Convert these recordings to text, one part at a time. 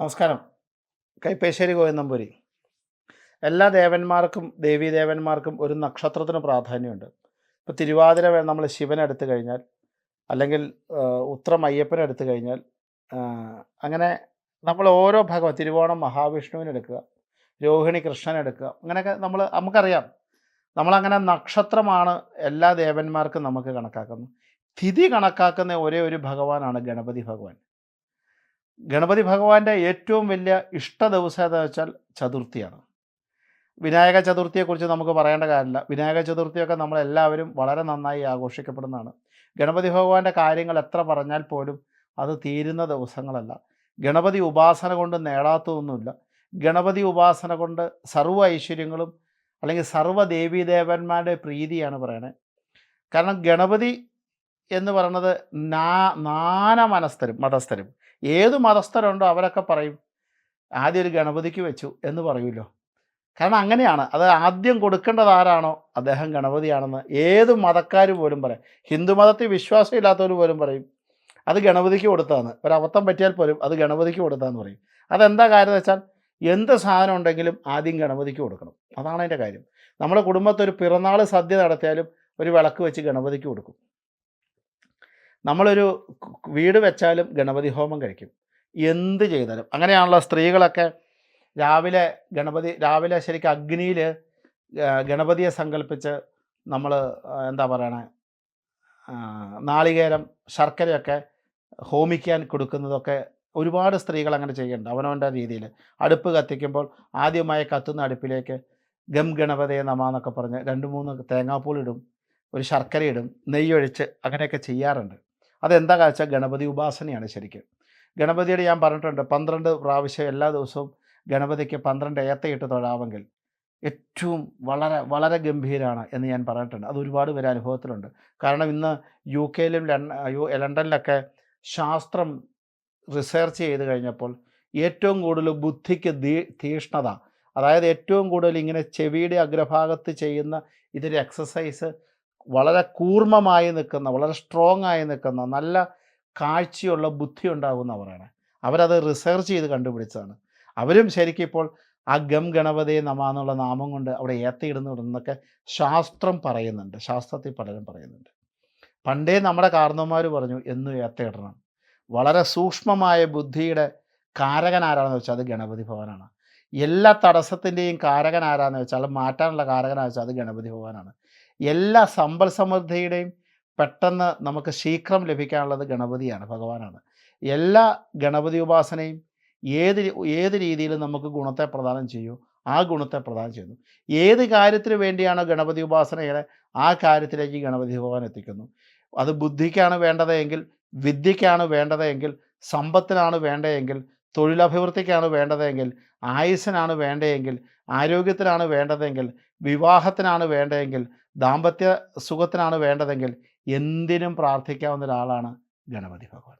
നമസ്കാരം. കൈപ്പേശ്ശേരി കോയന്നമ്പൂരി എല്ലാ ദേവന്മാർക്കും ദേവീ ദേവന്മാർക്കും ഒരു നക്ഷത്രത്തിന് പ്രാധാന്യമുണ്ട്. ഇപ്പോൾ തിരുവാതിര നമ്മൾ ശിവനെ എടുത്തു കഴിഞ്ഞാൽ അല്ലെങ്കിൽ ഉത്രം അയ്യപ്പനെ എടുത്തു കഴിഞ്ഞാൽ അങ്ങനെ നമ്മൾ ഓരോ ഭഗവ തിരുവോണം മഹാവിഷ്ണുവിനെ എടുക്കുക രോഹിണി കൃഷ്ണൻ എടുക്കുക അങ്ങനെയൊക്കെ നമ്മൾ നമുക്കറിയാം. നമ്മളങ്ങനെ നക്ഷത്രമാണ് എല്ലാ ദേവന്മാർക്കും നമുക്ക് കണക്കാക്കുന്നത്. തിഥി കണക്കാക്കുന്ന ഒരേ ഒരു ഭഗവാനാണ് ഗണപതി ഭഗവാൻ. ഗണപതി ഭഗവാന്റെ ഏറ്റവും വലിയ ഇഷ്ട ദിവസം ഏതാ വെച്ചാൽ ചതുർത്ഥിയാണ്. വിനായക ചതുർത്ഥിയെക്കുറിച്ച് നമുക്ക് പറയേണ്ട കാര്യമില്ല. വിനായക ചതുർത്ഥിയൊക്കെ നമ്മളെല്ലാവരും വളരെ നന്നായി ആഘോഷിക്കപ്പെടുന്നതാണ്. ഗണപതി ഭഗവാന്റെ കാര്യങ്ങൾ എത്ര പറഞ്ഞാൽ പോലും അത് തീരുന്ന ദിവസങ്ങളല്ല. ഗണപതി ഉപാസന കൊണ്ട് നേടാത്തതൊന്നുമില്ല. ഗണപതി ഉപാസന കൊണ്ട് സർവ ഐശ്വര്യങ്ങളും അല്ലെങ്കിൽ സർവ ദേവീദേവന്മാരുടെ പ്രീതിയാണ് പറയണത് കാരണം ഗണപതി എന്ന് പറയുന്നത് നാ നാന മനസ്ഥരും മതസ്ഥരും. ഏത് മതസ്ഥരുണ്ടോ അവരൊക്കെ പറയും ആദ്യം ഒരു ഗണപതിക്ക് വെച്ചു എന്ന് പറയുമല്ലോ. കാരണം അങ്ങനെയാണ്. അത് ആദ്യം കൊടുക്കേണ്ടത് ആരാണോ? അദ്ദേഹം ഗണപതിയാണെന്ന്. ഏത് മതക്കാർ പോലും പറയും. ഹിന്ദു മതത്തിൽ വിശ്വാസമില്ലാത്തവർ പോലും പറയും അത് ഗണപതിക്ക് കൊടുത്തതാണ്. ഒരബദ്ധം പറ്റിയാൽ പോലും അത് ഗണപതിക്ക് കൊടുത്താന്ന് പറയും. അതെന്താ കാര്യം എന്ന് വെച്ചാൽ എന്ത് സാധനം ഉണ്ടെങ്കിലും ആദ്യം ഗണപതിക്ക് കൊടുക്കണം. അതാണ് അതിന്റെ കാര്യം. നമ്മുടെ കുടുംബത്തൊരു പിറന്നാൾ സദ്യ നടത്തിയാലും ഒരു വിളക്ക് വെച്ച് ഗണപതിക്ക് കൊടുക്കും. നമ്മളൊരു വീട് വെച്ചാലും ഗണപതി ഹോമം കഴിക്കും. എന്ത് ചെയ്താലും. അങ്ങനെയാണല്ലോ സ്ത്രീകളൊക്കെ രാവിലെ ഗണപതി രാവിലെ ശരിക്കും അഗ്നിയിൽ ഗണപതിയെ സങ്കല്പിച്ച് നമ്മൾ എന്താ പറയണേ നാളികേരം ശർക്കരയൊക്കെ ഹോമിക്കാൻ കൊടുക്കുന്നതൊക്കെ ഒരുപാട് സ്ത്രീകൾ അങ്ങനെ ചെയ്യുന്നുണ്ട് അവനവന്റെ രീതിയിൽ അടുപ്പ് കത്തിക്കുമ്പോൾ ആദ്യമായി കത്തുന്ന അടുപ്പിലേക്ക് ഗം ഗണപതിയെ നമ എന്നൊക്കെ പറഞ്ഞ് രണ്ട് മൂന്ന് തേങ്ങാപ്പൂളിടും ഒരു ശർക്കര ഇടും നെയ്യൊഴിച്ച് അങ്ങനെയൊക്കെ ചെയ്യാറുണ്ട്. അതെന്താ കാഴ്ച ഗണപതി ഉപാസനയാണ് ശരിക്കും. ഗണപതിയുടെ ഞാൻ പറഞ്ഞിട്ടുണ്ട് പന്ത്രണ്ട് പ്രാവശ്യം എല്ലാ ദിവസവും ഗണപതിക്ക് പന്ത്രണ്ട് ഏത്തയിട്ട് തൊഴാമെങ്കിൽ ഏറ്റവും വളരെ വളരെ ഗംഭീരമാണ് എന്ന് ഞാൻ പറഞ്ഞിട്ടുണ്ട്. അത് ഒരുപാട് പേര് അനുഭവത്തിലുണ്ട്. കാരണം ഇന്ന് യു കെയിലും ലണ്ടനിലൊക്കെ ശാസ്ത്രം റിസർച്ച് ചെയ്ത് കഴിഞ്ഞപ്പോൾ ഏറ്റവും കൂടുതൽ ബുദ്ധിക്ക് ദീ തീഷ്ണത അതായത് ഏറ്റവും കൂടുതൽ ഇങ്ങനെ ചെവിയുടെ അഗ്രഭാഗത്ത് ചെയ്യുന്ന ഇതൊരു എക്സസൈസ് വളരെ കൂർമ്മമായി നിൽക്കുന്ന വളരെ സ്ട്രോങ് ആയി നിൽക്കുന്ന നല്ല കാഴ്ചയുള്ള ബുദ്ധി ഉണ്ടാകുന്ന പറയണേ അവരത് റിസർച്ച് ചെയ്ത് കണ്ടുപിടിച്ചതാണ്. അവരും ശരിക്കും ഇപ്പോൾ ആ ഗം ഗണപതി നമ എന്നുള്ള നാമം കൊണ്ട് അവിടെ ഏത്തയിടുന്നുണ്ടെന്നൊക്കെ ശാസ്ത്രം പറയുന്നുണ്ട്. ശാസ്ത്രത്തിൽ പലരും പറയുന്നുണ്ട്. പണ്ടേ നമ്മുടെ കാരണവന്മാർ പറഞ്ഞു എന്നും ഏത്തയിടണം. വളരെ സൂക്ഷ്മമായ ബുദ്ധിയുടെ കാരകൻ ആരാണെന്ന് വെച്ചാൽ അത് ഗണപതി ഭവനാണ്. എല്ലാ തടസ്സത്തിന്റെയും കാരകൻ ആരാന്ന് വെച്ചാൽ മാറ്റാനുള്ള കാരകനാണെന്ന് വെച്ചാൽ അത് ഗണപതി ഭവനാണ്. എല്ലാ സമ്പൽ സമൃദ്ധിയുടെയും പെട്ടെന്ന് നമുക്ക് ശീഘ്രം ലഭിക്കാനുള്ളത് ഗണപതിയാണ് ഭഗവാനാണ്. എല്ലാ ഗണപതി ഉപാസനയും ഏത് ഏത് രീതിയിലും നമുക്ക് ഗുണത്തെ പ്രദാനം ചെയ്യൂ ആ ഗുണത്തെ പ്രദാനം ചെയ്യുന്നു. ഏത് കാര്യത്തിന് വേണ്ടിയാണോ ഗണപതി ഉപാസനയുടെ ആ കാര്യത്തിലേക്ക് ഗണപതി ഭഗവാൻ എത്തിക്കുന്നു. അത് ബുദ്ധിക്കാണ് വേണ്ടതെങ്കിൽ വിദ്യയ്ക്കാണ് വേണ്ടതെങ്കിൽ സമ്പത്തിനാണ് വേണ്ടതെങ്കിൽ തൊഴിലഭിവൃദ്ധിക്കാണ് വേണ്ടതെങ്കിൽ ആയുസ്സിനാണ് വേണ്ടതെങ്കിൽ ആരോഗ്യത്തിനാണ് വേണ്ടതെങ്കിൽ വിവാഹത്തിനാണ് വേണ്ടതെങ്കിൽ ദാമ്പത്യ സുഖത്തിനാണ് വേണ്ടതെങ്കിൽ എന്തിനും പ്രാർത്ഥിക്കാവുന്ന ഒരാളാണ് ഗണപതി ഭഗവാൻ.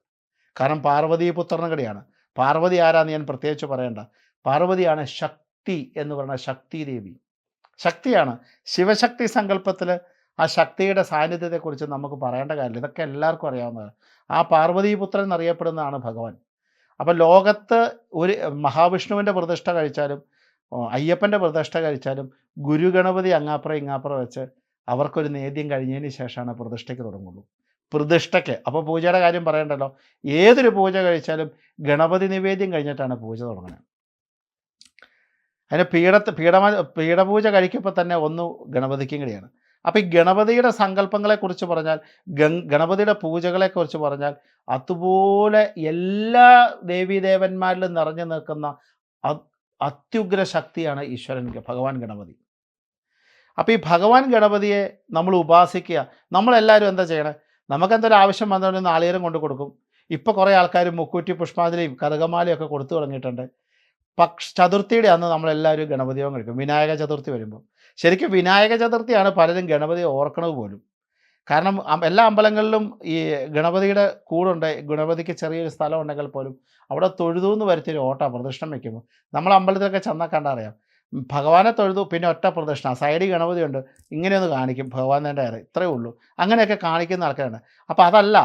കാരണം പാർവതി പുത്രനകടിയാണ് പാർവതി ആരാന്ന് ഞാൻ പ്രത്യേകിച്ച് പറയേണ്ട. പാർവതിയാണ് ശക്തി എന്ന് പറയുന്ന ശക്തി ദേവി. ശക്തിയാണ്. ശിവശക്തി സങ്കല്പത്തിൽ ആ ശക്തിയുടെ സാന്നിധ്യത്തെക്കുറിച്ച് നമുക്ക് പറയേണ്ട കാര്യമില്ല. ഇതൊക്കെ എല്ലാവർക്കും അറിയാവുന്നതാണ്. ആ പാർവതീപുത്രൻ എന്നറിയപ്പെടുന്നതാണ് ഭഗവാൻ. അപ്പം ലോകത്ത് ഒരു മഹാവിഷ്ണുവിന്റെ പ്രതിഷ്ഠ കഴിച്ചാലും അയ്യപ്പന്റെ പ്രതിഷ്ഠ കഴിച്ചാലും ഗുരുഗണപതി അങ്ങാപ്പുറം ഇങ്ങാപ്പുറം വെച്ച് അവർക്കൊരു നേദ്യം കഴിഞ്ഞതിന് ശേഷമാണ് പ്രതിഷ്ഠയ്ക്ക് തുടങ്ങുള്ളൂ. പ്രതിഷ്ഠയ്ക്ക്. അപ്പോൾ പൂജയുടെ കാര്യം പറയണ്ടല്ലോ. ഏതൊരു പൂജ കഴിച്ചാലും ഗണപതി നിവേദ്യം കഴിഞ്ഞിട്ടാണ് പൂജ തുടങ്ങുന്നത്. അതിന് പീഠത്ത് പീഠമ പീഠപൂജ കഴിക്കുമ്പോൾ തന്നെ ഒന്ന് ഗണപതിക്കും കൂടിയാണ്. അപ്പോൾ ഈ ഗണപതിയുടെ സങ്കല്പങ്ങളെക്കുറിച്ച് പറഞ്ഞാൽ ഗണപതിയുടെ പൂജകളെക്കുറിച്ച് പറഞ്ഞാൽ അതുപോലെ എല്ലാ ദേവീദേവന്മാരിലും നിറഞ്ഞു നിൽക്കുന്ന അത്യുഗ്ര ശക്തിയാണ് ഈശ്വരൻ ഭഗവാൻ ഗണപതി. അപ്പോൾ ഈ ഭഗവാൻ ഗണപതിയെ നമ്മൾ ഉപാസിക്കുക. നമ്മളെല്ലാവരും എന്താ ചെയ്യണേ? നമുക്കെന്തൊരു ആവശ്യം വന്നതുകൊണ്ട് നാളികേരം കൊണ്ട് കൊടുക്കും. ഇപ്പോൾ കുറേ ആൾക്കാർ മുക്കൂറ്റി പുഷ്പാഞ്ജലിയും കറുകമാലയൊക്കെ കൊടുത്തു തുടങ്ങിയിട്ടുണ്ട്. പക്ഷ ചതുർത്ഥിയുടെ അന്ന് നമ്മളെല്ലാവരും ഗണപതിയോഗം കഴിക്കും. വിനായക ചതുർത്ഥി വരുമ്പോൾ ശരിക്കും വിനായക ചതുർത്ഥിയാണ് പലരും ഗണപതി ഓർക്കണത് പോലും. കാരണം എല്ലാ അമ്പലങ്ങളിലും ഈ ഗണപതിയുടെ കൂടുണ്ട് ഗണപതിക്ക് ചെറിയൊരു സ്ഥലം ഉണ്ടെങ്കിൽ പോലും അവിടെ തൊഴുതു എന്ന് വരുത്തിയൊരു ഓട്ട പ്രദക്ഷിണം വയ്ക്കുമ്പോൾ നമ്മൾ അമ്പലത്തിലൊക്കെ ചെന്നാൽ കണ്ടറിയാം അറിയാം. ഭഗവാനെ തൊഴുതു പിന്നെ ഒറ്റ പ്രദക്ഷിണ സൈഡിൽ ഗണപതി ഉണ്ട് ഇങ്ങനെയൊന്ന് കാണിക്കും ഭഗവാന്റെ ഏറെ ഇത്രയേ ഉള്ളൂ. അങ്ങനെയൊക്കെ കാണിക്കുന്ന ആൾക്കാരാണ്. അപ്പോൾ അതല്ല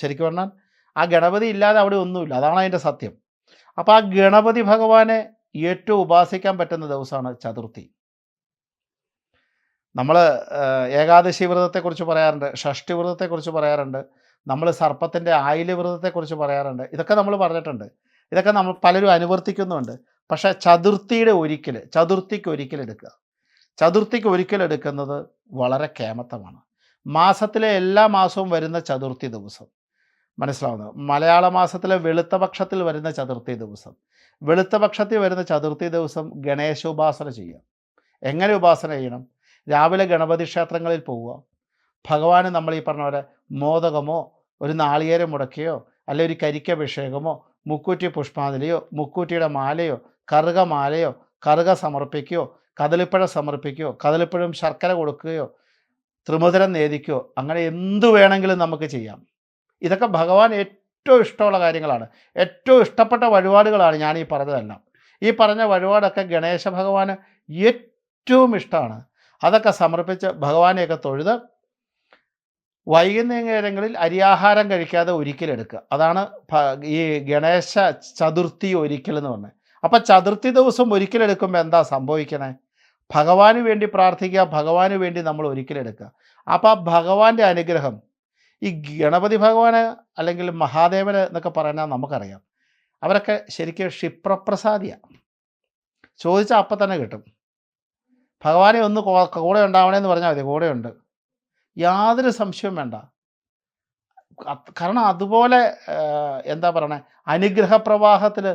ശരിക്കും പറഞ്ഞാൽ ആ ഗണപതി ഇല്ലാതെ അവിടെ ഒന്നുമില്ല അതാണ് അതിന്റെ സത്യം. അപ്പോൾ ആ ഗണപതി ഭഗവാനെ ഏറ്റവും ഉപാസിക്കാൻ പറ്റുന്ന ദിവസമാണ് ചതുർത്ഥി. നമ്മൾ ഏകാദശി വ്രതത്തെക്കുറിച്ച് പറയാറുണ്ട് ഷഷ്ടി വ്രതത്തെക്കുറിച്ച് പറയാറുണ്ട് നമ്മൾ സർപ്പത്തിന്റെ ആയില്യ വ്രതത്തെക്കുറിച്ച് പറയാറുണ്ട് ഇതൊക്കെ നമ്മൾ പറഞ്ഞിട്ടുണ്ട്. ഇതൊക്കെ നമ്മൾ പലരും അനുവർത്തിക്കുന്നുണ്ട്. പക്ഷേ ചതുർത്ഥിയുടെ ഒരിക്കൽ ചതുർത്ഥിക്ക് ഒരിക്കൽ എടുക്കുക. ചതുർത്ഥിക്ക് ഒരിക്കൽ എടുക്കുന്നത് വളരെ കേമത്തമാണ് മാസത്തിലെ എല്ലാ മാസവും വരുന്ന ചതുർത്ഥി ദിവസം. മനസ്സിലാവുന്നത് മലയാള മാസത്തിലെ വെളുത്ത പക്ഷത്തിൽ വരുന്ന ചതുർത്ഥി ദിവസം. വെളുത്ത പക്ഷത്തിൽ വരുന്ന ചതുർത്ഥി ദിവസം ഗണേശ ഉപാസന ചെയ്യുക. എങ്ങനെ ഉപാസന ചെയ്യണം? രാവിലെ ഗണപതി ക്ഷേത്രങ്ങളിൽ പോവുക. ഭഗവാന് നമ്മൾ ഈ പറഞ്ഞ പോലെ മോദകമോ ഒരു നാളികേരം മുടക്കിയോ അല്ലെ ഒരു കരിക്കഭിഷേകമോ മുക്കൂറ്റി പുഷ്പാഞ്ജലിയോ മുക്കൂറ്റിയുടെ മാലയോ കറുക മാലയോ കറുക സമർപ്പിക്കുകയോ കദളിപ്പഴം സമർപ്പിക്കുകയോ കദളിപ്പഴം ശർക്കര കൊടുക്കുകയോ ത്രിമുദ്രം നേദിക്കുകയോ അങ്ങനെ എന്തു വേണമെങ്കിലും നമുക്ക് ചെയ്യാം. ഇതൊക്കെ ഭഗവാൻ ഏറ്റവും ഇഷ്ടമുള്ള കാര്യങ്ങളാണ്. ഏറ്റവും ഇഷ്ടപ്പെട്ട വഴിപാടുകളാണ് ഞാൻ ഈ പറഞ്ഞതെല്ലാം. ഈ പറഞ്ഞ വഴിപാടൊക്കെ ഗണേശ ഭഗവാന് ഏറ്റവും ഇഷ്ടമാണ്. അതൊക്കെ സമർപ്പിച്ച് ഭഗവാനെയൊക്കെ തൊഴുത് വൈകുന്നേരങ്ങളിൽ അരിയാഹാരം കഴിക്കാതെ ഒരിക്കലെടുക്കുക. അതാണ് ഈ ഗണേശ ചതുർത്ഥി ഒരിക്കൽ എന്ന് പറഞ്ഞത്. അപ്പം ചതുർത്ഥി ദിവസം ഒരിക്കലെടുക്കുമ്പോൾ എന്താ സംഭവിക്കണേ? ഭഗവാന് വേണ്ടി പ്രാർത്ഥിക്കുക ഭഗവാന് വേണ്ടി നമ്മൾ ഒരിക്കലെടുക്കുക. അപ്പോൾ ആ ഭഗവാന്റെ അനുഗ്രഹം ഈ ഗണപതി ഭഗവാന് അല്ലെങ്കിൽ മഹാദേവന് എന്നൊക്കെ പറയുന്നത് നമുക്കറിയാം. അവരൊക്കെ ശരിക്കും ക്ഷിപ്രപ്രസാദിയാണ് ചോദിച്ചാൽ അപ്പം തന്നെ കിട്ടും. ഭഗവാനെ ഒന്ന് കൂടെ ഉണ്ടാവണേന്ന് പറഞ്ഞാൽ മതി കൂടെയുണ്ട് യാതൊരു സംശയവും വേണ്ട. കാരണം അതുപോലെ എന്താ പറയണേ അനുഗ്രഹപ്രവാഹത്തിൽ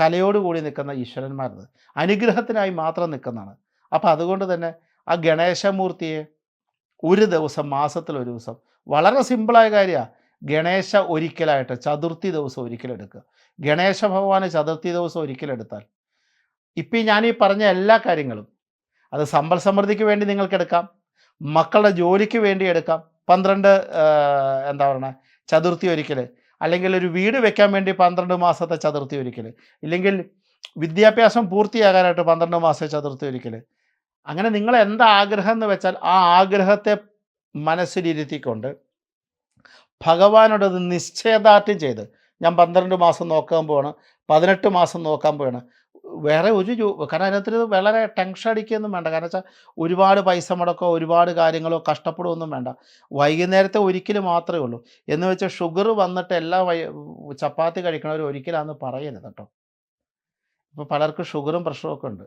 കലയോടുകൂടി നിൽക്കുന്ന ഈശ്വരന്മാരത്. അനുഗ്രഹത്തിനായി മാത്രം നിൽക്കുന്നതാണ് അപ്പം അതുകൊണ്ട് തന്നെ ആ ഗണേശമൂർത്തിയെ ഒരു ദിവസം മാസത്തിൽ ഒരു ദിവസം വളരെ സിമ്പിളായ കാര്യമാണ് ഗണേശ ഒരിക്കലായിട്ട് ചതുർത്ഥി ദിവസം ഒരിക്കലെടുക്കുക. ഗണേശ ഭഗവാന് ചതുർത്ഥി ദിവസം ഒരിക്കലെടുത്താൽ. ഇപ്പം ഞാൻ ഈ പറഞ്ഞ എല്ലാ കാര്യങ്ങളും അത് സമ്പൽ സമൃദ്ധിക്ക് വേണ്ടി നിങ്ങൾക്ക് എടുക്കാം മക്കളുടെ ജോലിക്ക് വേണ്ടി എടുക്കാം. പന്ത്രണ്ട് എന്താ പറയുക ചതുർത്ഥി ഒരിക്കൽ അല്ലെങ്കിൽ ഒരു വീട് വെക്കാൻ വേണ്ടി പന്ത്രണ്ട് മാസത്തെ ചതുർത്ഥി ഒരിക്കൽ ഇല്ലെങ്കിൽ വിദ്യാഭ്യാസം പൂർത്തിയാകാനായിട്ട് പന്ത്രണ്ട് മാസത്തെ ചതുർത്ഥി ഒരിക്കൽ അങ്ങനെ നിങ്ങൾ എന്താ ആഗ്രഹം എന്ന് വെച്ചാൽ ആ ആഗ്രഹത്തെ മനസ്സിലിരുത്തിക്കൊണ്ട് ഭഗവാനോടത് നിശ്ചയദാർഢ്യം ചെയ്ത് ഞാൻ പന്ത്രണ്ട് മാസം നോക്കാൻ പോവാണ് പതിനെട്ട് മാസം നോക്കാൻ പോവാണ്. വേറെ ഒരു കാരണം അതിനകത്ത് വളരെ ടെൻഷൻ അടിക്കുകയൊന്നും വേണ്ട. കാരണം വെച്ചാൽ ഒരുപാട് പൈസ മുടക്കോ ഒരുപാട് കാര്യങ്ങളോ കഷ്ടപ്പെടുകയൊന്നും വേണ്ട. വൈകുന്നേരത്തെ ഒരിക്കൽ മാത്രമേ ഉള്ളൂ. എന്ന് വെച്ചാൽ ഷുഗർ വന്നിട്ട് എല്ലാ ചപ്പാത്തി കഴിക്കണവർ ഒരിക്കലാന്ന് പറയരുത് കേട്ടോ. ഇപ്പോൾ പലർക്കും ഷുഗറും പ്രഷറും ഒക്കെ ഉണ്ട്.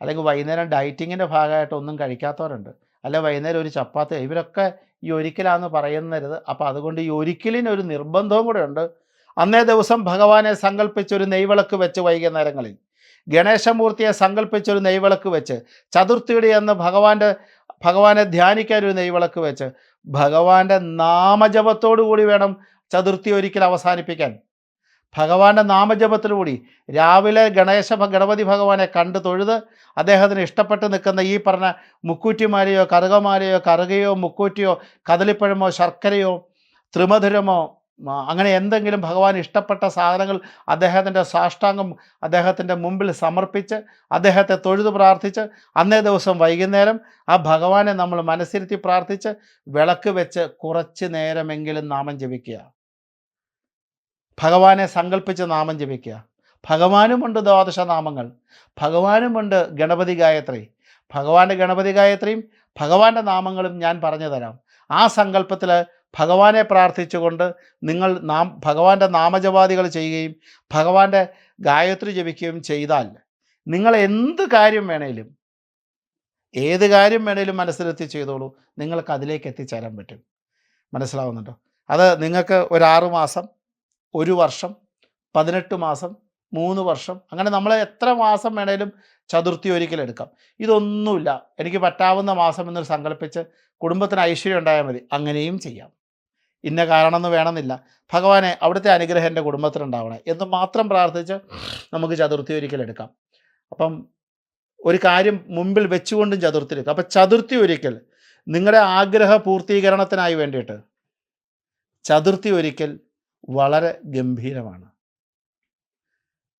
അല്ലെങ്കിൽ വൈകുന്നേരം ഡയറ്റിങ്ങിന്റെ ഭാഗമായിട്ട് ഒന്നും കഴിക്കാത്തവരുണ്ട്. അല്ല വൈകുന്നേരം ഒരു ചപ്പാത്തി ഇവരൊക്കെ ഈ ഒരിക്കലാന്ന് പറയുന്നരുത്. അപ്പോൾ അതുകൊണ്ട് ഈ ഒരിക്കലിനൊരു നിർബന്ധവും കൂടെ ഉണ്ട്. അന്നേ ദിവസം ഭഗവാനെ സങ്കല്പിച്ചൊരു നെയ്വിളക്ക് വെച്ച് വൈകുന്നേരങ്ങളിൽ. ഗണേശമൂർത്തിയെ സങ്കല്പിച്ചൊരു നെയ്വിളക്ക് വെച്ച് ചതുർത്ഥിയുടെ അന്ന് ഭഗവാന്റെ ഭഗവാനെ ധ്യാനിക്കാൻ ഒരു നെയ്വിളക്ക് വെച്ച് ഭഗവാന്റെ നാമജപത്തോടു കൂടി വേണം ചതുർത്ഥി ഒരിക്കൽ അവസാനിപ്പിക്കാൻ. ഭഗവാന്റെ നാമജപത്തിലൂടി രാവിലെ ഗണേശ ഗണപതി ഭഗവാനെ കണ്ട് തൊഴുത് അദ്ദേഹത്തിന് ഇഷ്ടപ്പെട്ട് നിൽക്കുന്ന ഈ പറഞ്ഞ മുക്കൂറ്റിമാലയോ കറുകമാലയോ കറുകയോ മുക്കൂറ്റിയോ കദളിപ്പഴമോ ശർക്കരയോ ത്രിമധുരമോ അങ്ങനെ എന്തെങ്കിലും ഭഗവാൻ ഇഷ്ടപ്പെട്ട സാധനങ്ങൾ അദ്ദേഹത്തിന്റെ സാഷ്ടാംഗം അദ്ദേഹത്തിന്റെ മുമ്പിൽ സമർപ്പിച്ച് അദ്ദേഹത്തെ തൊഴുതു പ്രാർത്ഥിച്ച് അന്നേ ദിവസം വൈകുന്നേരം ആ ഭഗവാനെ നമ്മൾ മനസ്സിരുത്തി പ്രാർത്ഥിച്ച് വിളക്ക് വെച്ച് കുറച്ച് നേരമെങ്കിലും നാമം ജപിക്കുക. ഭഗവാനെ സങ്കല്പിച്ച് നാമം ജപിക്കുക. ഭഗവാനുമുണ്ട് ദ്വാദശ നാമങ്ങൾ. ഭഗവാനുമുണ്ട് ഗണപതി ഗായത്രി. ഭഗവാന്റെ ഗണപതി ഗായത്രിയും ഭഗവാന്റെ നാമങ്ങളും ഞാൻ പറഞ്ഞു തരാം. ആ സങ്കല്പത്തിൽ ഭഗവാനെ പ്രാർത്ഥിച്ചുകൊണ്ട് നിങ്ങൾ നാം ഭഗവാന്റെ നാമജപാദികൾ ചെയ്യുകയും ഭഗവാന്റെ ഗായത്രി ജപിക്കുകയും ചെയ്താൽ നിങ്ങൾ എന്ത് കാര്യം വേണേലും ഏത് കാര്യം വേണേലും മനസ്സിലെത്തി ചെയ്തോളൂ. നിങ്ങൾക്ക് അതിലേക്ക് എത്തിച്ചേരാൻ പറ്റും. മനസ്സിലാവുന്നുണ്ടോ? അത് നിങ്ങൾക്ക് ഒരു ആറ് മാസം ഒരു വർഷം പതിനെട്ട് മാസം മൂന്ന് വർഷം അങ്ങനെ നമ്മൾ എത്ര മാസം വേണേലും ചതുർത്ഥി ഒരിക്കലെടുക്കാം ഇതൊന്നുമില്ല. എനിക്ക് പറ്റാവുന്ന മാസം എന്ന് സങ്കല്പിച്ച് കുടുംബത്തിന് ഐശ്വര്യം ഉണ്ടായാൽ മതി. അങ്ങനെയും ചെയ്യാം. ഇന്ന കാരണം എന്ന് വേണമെന്നില്ല. ഭഗവാനെ അവിടുത്തെ അനുഗ്രഹം എന്റെ കുടുംബത്തിലുണ്ടാവണേ എന്ന് മാത്രം പ്രാർത്ഥിച്ച് നമുക്ക് ചതുർത്ഥി ഒരിക്കൽ എടുക്കാം. അപ്പം ഒരു കാര്യം മുമ്പിൽ വെച്ചുകൊണ്ടും ചതുർത്ഥി എടുക്കാം. അപ്പം ചതുർത്ഥി ഒരിക്കൽ നിങ്ങളുടെ ആഗ്രഹ പൂർത്തീകരണത്തിനായി വേണ്ടിയിട്ട് ചതുർത്ഥി ഒരിക്കൽ വളരെ ഗംഭീരമാണ്.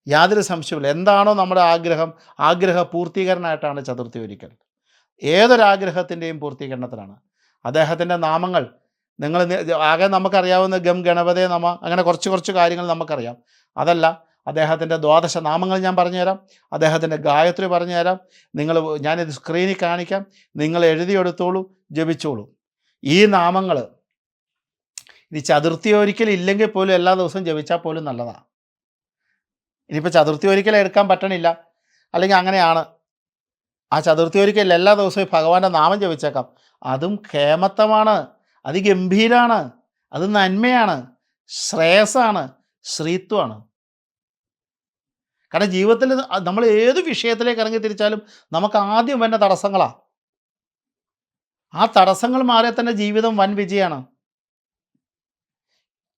യാതൊരു സംശയമില്ല എന്താണോ നമ്മുടെ ആഗ്രഹം ആഗ്രഹ പൂർത്തീകരണമായിട്ടാണ് ചതുർത്ഥി ഒരിക്കൽ. ഏതൊരാഗ്രഹത്തിന്റെയും പൂർത്തീകരണത്തിനാണ് അദ്ദേഹത്തിന്റെ നാമങ്ങൾ നിങ്ങൾ ആകെ നമുക്കറിയാവുന്ന ഗം ഗണപതേ നമ അങ്ങനെ കുറച്ച് കുറച്ച് കാര്യങ്ങൾ നമുക്കറിയാം. അതല്ല അദ്ദേഹത്തിന്റെ ദ്വാദശ നാമങ്ങൾ ഞാൻ പറഞ്ഞുതരാം. അദ്ദേഹത്തിന്റെ ഗായത്രി പറഞ്ഞുതരാം. നിങ്ങൾ ഞാനിത് സ്ക്രീനിൽ കാണിക്കാം. നിങ്ങൾ എഴുതിയെടുത്തോളൂ ജപിച്ചോളൂ. ഈ നാമങ്ങൾ ഇനി ചതുർത്ഥി ഒരിക്കൽ ഇല്ലെങ്കിൽ പോലും എല്ലാ ദിവസവും ജപിച്ചാൽ പോലും നല്ലതാണ്. ഇനിയിപ്പോൾ ചതുർത്ഥി ഒരിക്കൽ എടുക്കാൻ പറ്റണില്ല. അല്ലെങ്കിൽ അങ്ങനെയാണ്. ആ ചതുർത്ഥി ഒരിക്കൽ എല്ലാ ദിവസവും ഭഗവാന്റെ നാമം ജപിച്ചേക്കാം. അതും ക്ഷേമത്തമാണ്. അത് ഗംഭീരമാണ് അത് നന്മയാണ്. ശ്രേയസ്സാണ്. ശ്രീത്വമാണ്. കാരണം ജീവിതത്തിൽ നമ്മൾ ഏത് വിഷയത്തിലേക്ക് ഇറങ്ങി തിരിച്ചാലും നമുക്ക് ആദ്യം വരുന്ന തടസ്സങ്ങളാണ് ആ തടസ്സങ്ങൾ മാറിയാൽ തന്നെ ജീവിതം വൻ വിജയമാണ്.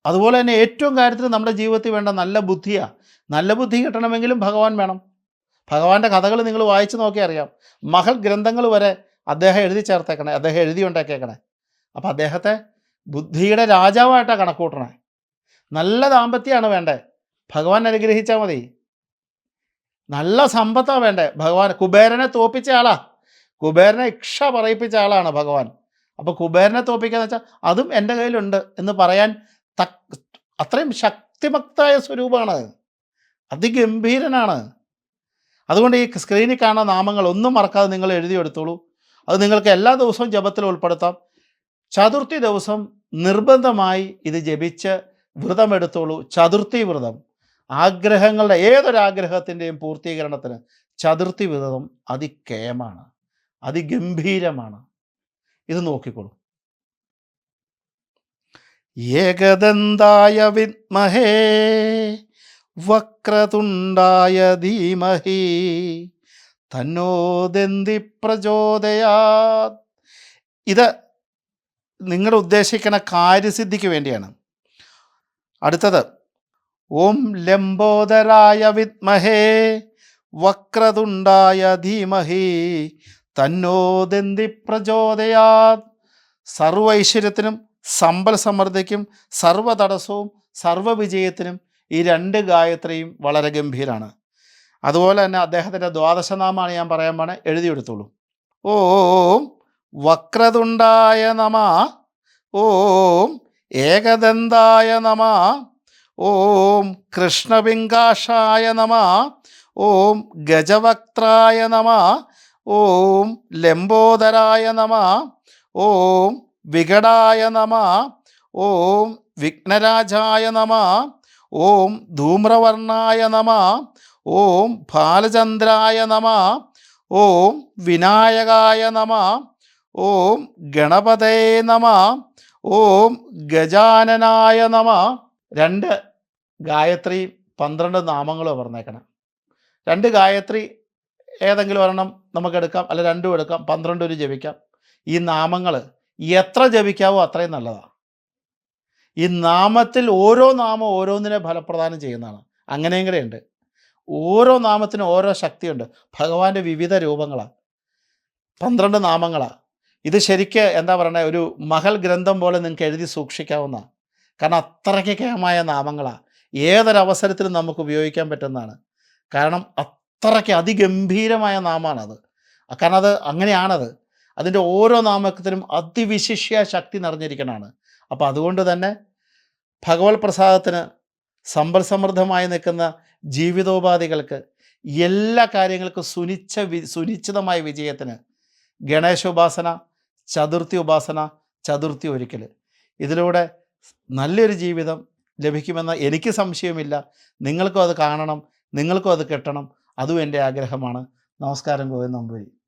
അതുപോലെ തന്നെ ഏറ്റവും കാര്യത്തിൽ നമ്മുടെ ജീവിതത്തിൽ വേണ്ട നല്ല ബുദ്ധിയാണ് നല്ല ബുദ്ധി കിട്ടണമെങ്കിലും ഭഗവാൻ വേണം. ഭഗവാന്റെ കഥകൾ നിങ്ങൾ വായിച്ചു നോക്കി അറിയാം മഹൽ ഗ്രന്ഥങ്ങൾ വരെ അദ്ദേഹം എഴുതി ചേർത്തേക്കണേ. അദ്ദേഹം എഴുതി ഉണ്ടാക്കിയേക്കണേ. അപ്പം അദ്ദേഹത്തെ ബുദ്ധിയുടെ രാജാവായിട്ടാണ് കണക്കൂട്ടണേ. നല്ല ദാമ്പത്യമാണ് വേണ്ടേ. ഭഗവാൻ അനുഗ്രഹിച്ചാൽ മതി. നല്ല സമ്പത്താണ് വേണ്ടേ. ഭഗവാൻ കുബേരനെ തോപ്പിച്ച ആളാ. കുബേരനെ ഇക്ഷ പറയിപ്പിച്ച ആളാണ് ഭഗവാൻ. അപ്പോൾ കുബേരനെ തോപ്പിക്കാന്ന് വെച്ചാൽ അതും എന്റെ കയ്യിലുണ്ട് എന്ന് പറയാൻ തക് അത്രയും ശക്തിമക്തായ സ്വരൂപമാണ് അതിഗംഭീരനാണ്. അതുകൊണ്ട് ഈ സ്ക്രീനിൽ കാണുന്ന നാമങ്ങൾ ഒന്നും മറക്കാതെ നിങ്ങൾ എഴുതിയെടുത്തോളൂ. അത് നിങ്ങൾക്ക് എല്ലാ ദിവസവും ജപത്തിൽ ഉൾപ്പെടുത്താം. ചതുർത്ഥി ദിവസം നിർബന്ധമായി ഇത് ജപിച്ച് വ്രതമെടുത്തോളൂ. ചതുർത്ഥി വ്രതം. ആഗ്രഹങ്ങളുടെ ഏതൊരാഗ്രഹത്തിന്റെയും പൂർത്തീകരണത്തിന് ചതുർത്ഥി വ്രതം അതിക്കേമാണ് അതിഗംഭീരമാണ്. ഇത് നോക്കിക്കോളൂ. ഏകദന്തായ വിദ്മഹേ വക്രതുണ്ടായ ധീമഹി തന്നോദന്തി പ്രചോദയാ ഇത് നിങ്ങൾ ഉദ്ദേശിക്കുന്ന കാര്യസിദ്ധിക്ക് വേണ്ടിയാണ്. അടുത്തത് ഓം ലംബോദരായ വിത്മഹേ വക്രതുണ്ടായ ധീമഹി തന്നോദന്തി പ്രചോദയാത്. സർവൈശ്വര്യത്തിനും സമ്പൽ സമൃദ്ധിക്കും സർവ തടസ്സവും സർവവിജയത്തിനും ഈ രണ്ട് ഗായത്രിയും വളരെ ഗംഭീരമാണ് അതുപോലെ തന്നെ അദ്ദേഹത്തിന്റെ ദ്വാദശനാമാണ് ഞാൻ പറയാൻ പോണേ എഴുതിയെടുത്തോളൂ. ഓം വക്രതുണ്ടായ നമ ഓം ഏകദന്തായ നമ ഓം കൃഷ്ണപിങ്കാഷായ നമ ഓം ഗജവക്ത്രായ നമ ഓം ലംബോദരായ നമ ഓം വികടായ നമ ഓം വിഘ്നരാജായ നമ ഓം ധൂമ്രവർണായ നമ ഓം ബാലചന്ദ്രായ നമ ഓം വിനായകായ നമ ഓം ഗണപതേ നമ ഓം ഗജാനനായ നമ. രണ്ട് ഗായത്രി പന്ത്രണ്ട് നാമങ്ങളും പറഞ്ഞേക്കണം. രണ്ട് ഗായത്രി ഏതെങ്കിലും ഒരെണ്ണം നമുക്ക് എടുക്കാം അല്ല രണ്ടും എടുക്കാം പന്ത്രണ്ട് ഒരു ജപിക്കാം. ഈ നാമങ്ങൾ എത്ര ജപിക്കാവോ അത്രയും നല്ലതാണ്. ഈ നാമത്തിൽ ഓരോ നാമം ഓരോന്നിനെ ഫലപ്രദാനം ചെയ്യുന്നതാണ്. അങ്ങനെയും കൂടെ ഉണ്ട്. ഓരോ നാമത്തിനും ഓരോ ശക്തിയുണ്ട്. ഭഗവാന്റെ വിവിധ രൂപങ്ങളാണ്. പന്ത്രണ്ട് നാമങ്ങളാണ്. ഇത് ശരിക്ക് എന്താ പറയണേ ഒരു മഹൽ ഗ്രന്ഥം പോലെ നിങ്ങൾക്ക് എഴുതി സൂക്ഷിക്കാവുന്ന കാരണം അത്രയ്ക്ക് കേമായ നാമങ്ങളാണ് ഏതൊരവസരത്തിലും നമുക്ക് ഉപയോഗിക്കാൻ പറ്റുന്നതാണ്. കാരണം അത്രയ്ക്ക് അതിഗംഭീരമായ നാമാണത്. കാരണം അത് അങ്ങനെയാണത്. അതിന്റെ ഓരോ നാമത്തിനും അതിവിശിഷ്യ ശക്തി നിറഞ്ഞിരിക്കണമാണ് അപ്പോൾ അതുകൊണ്ട് തന്നെ ഭഗവത് പ്രസാദത്തിന് സമ്പൽ സമൃദ്ധമായി നിൽക്കുന്ന ജീവിതോപാധികൾക്ക് എല്ലാ കാര്യങ്ങൾക്കും സുനിച്ച സുനിശ്ചിതമായ വിജയത്തിന് ഗണേശോപാസന ചതുർത്ഥി ഉപാസന ചതുർത്ഥി ഒരിക്കൽ ഇതിലൂടെ നല്ലൊരു ജീവിതം ലഭിക്കുമെന്ന എനിക്ക് സംശയമില്ല നിങ്ങൾക്കും അത് കാണണം നിങ്ങൾക്കും അത് കിട്ടണം. അതും എന്റെ ആഗ്രഹമാണ്. നമസ്കാരം ഗോവിന്ദ് നമ്പൂരി